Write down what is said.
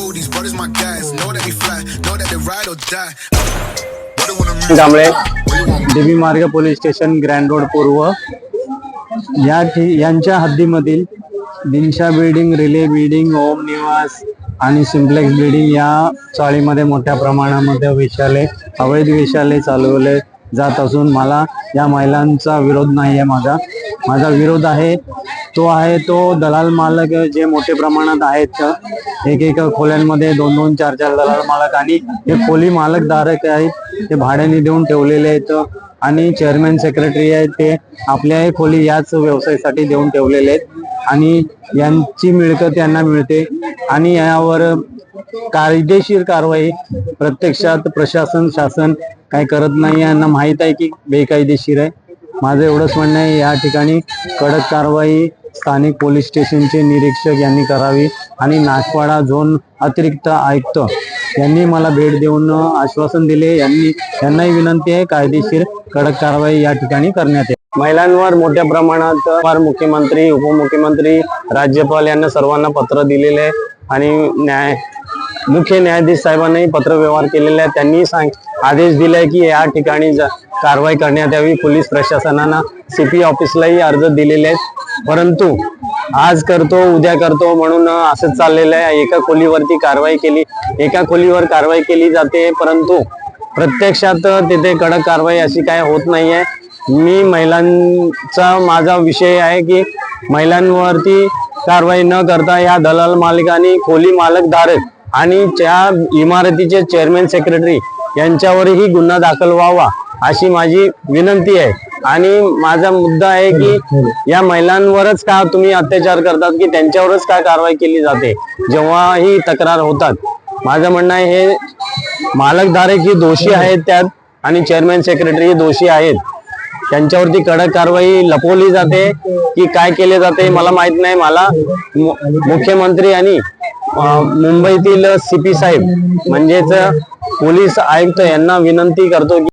know these brothers my guys. Know that we fly, know that they ride or die. देवी मार्ग police station grand road पूर्व या यांच्या हद्दीमधील Dinshaw building relay building Om Niwas आणि simplex building या चाळीमध्ये मोठ्या प्रमाणामध्ये वेशाले अवैध वेशाले चालवले जात असून मला या महिलांचा विरोध नाही आहे माझा माझा विरोध आहे तो आहे तो दलाल मालक जे मोठे प्रमाणात आहेत. एक एक खोल्यांमध्ये दोन दोन चार चार दलाल मालक आणि हे खोली मालक धारक आहेत. ते भाड्याने देऊन ठेवलेले आहेत आणि चेअरमॅन सेक्रेटरी आहेत ते आपल्या खोली याच व्यवसायासाठी देऊन ठेवलेले आहेत. आणि यांची मिळकत यांना मिळते आणि यावर कायदेशीर कारवाई प्रत्यक्षात प्रशासन शासन काय करत नाही यांना माहीत आहे की बेकायदेशीर आहे. माझं एवढंच म्हणणं आहे या ठिकाणी कडक कारवाई स्थानिक पोलीस स्टेशनचे निरीक्षक यांनी करावी आणि नागपाडा झोन अतिरिक्त आयुक्त यांनी मला भेट देऊन आश्वासन दिले. यांनी यांनाही विनंती आहे कायदेशीर कडक कारवाई या ठिकाणी करण्यात येईल. महिलांवर मोठ्या प्रमाणात फार मुख्यमंत्री उपमुख्यमंत्री राज्यपाल यांना सर्वांना पत्र दिलेले आहे आणि न्याय मुख्य न्यायाधीश साहेबांनाही पत्र व्यवहार केलेला आहे त्यांनी सांग आदेश दिलाय की या ठिकाणी कारवाई करण्यात यावी. पोलीस प्रशासनानं सी पी ऑफिसलाही अर्ज दिलेले आहेत. परंतु आज करतो उद्या करतो म्हणून असंच चाललेलं आहे. एका खोलीवरती कारवाई केली. एका खोलीवर कारवाई केली जाते. परंतु प्रत्यक्षात तिथे कडक कारवाई अशी काय होत नाही आहे मी महिलांचा माझा विषय आहे की महिलांवरती कारवाई न करता या दलाल मालकांनी खोली मालकधारक आणि त्या इमारतीचे चेअरमॅन सेक्रेटरी यांच्यावरही गुन्हा दाखल व्हावा अशी माझी विनंती आहे. आणि माझा मुद्दा आहे की या महिलांवरच का तुम्ही अत्याचार करतात की त्यांच्यावरच का कारवाई केली जाते? जेव्हा ही तक्रार होतात. माझं म्हणणं आहे हे मालकधारक ही दोषी आहेत त्यात आणि चेअरमॅन सेक्रेटरी दोषी आहेत. त्यांच्यावरती कडक कारवाई लपवली जाते की काय केले जाते मला माहीत नाही. मला मुख्यमंत्री आणि मुंबईतील सीपी साहेब म्हणजेच पोलीस आयुक्त यांना विनंती करतो की